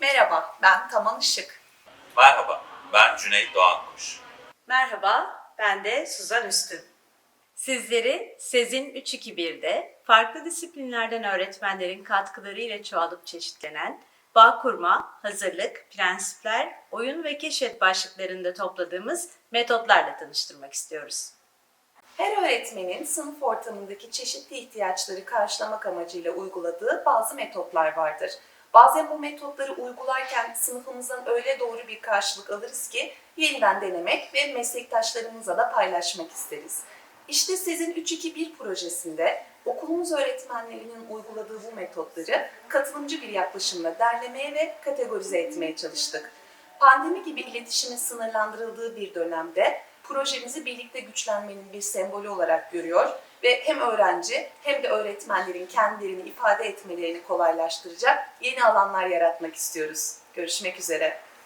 Merhaba, ben Taman Işık. Merhaba, ben Cüneyt Doğankuş. Merhaba, ben de Suzan Üstün. Sizleri Sezin 321'de farklı disiplinlerden öğretmenlerin katkılarıyla çoğalıp çeşitlenen bağ kurma, hazırlık, prensipler, oyun ve keşfet başlıklarında topladığımız metotlarla tanıştırmak istiyoruz. Her öğretmenin sınıf ortamındaki çeşitli ihtiyaçları karşılamak amacıyla uyguladığı bazı metotlar vardır. Bazen bu metotları uygularken sınıfımızdan öyle doğru bir karşılık alırız ki yeniden denemek ve meslektaşlarımızla da paylaşmak isteriz. İşte sizin 3-2-1 projesinde okulumuz öğretmenlerinin uyguladığı bu metotları katılımcı bir yaklaşımla derlemeye ve kategorize etmeye çalıştık. Pandemi gibi iletişimin sınırlandırıldığı bir dönemde projemizi birlikte güçlenmenin bir sembolü olarak görüyor ve hem öğrenci hem de öğretmenlerin kendilerini ifade etmelerini kolaylaştıracak yeni alanlar yaratmak istiyoruz. Görüşmek üzere.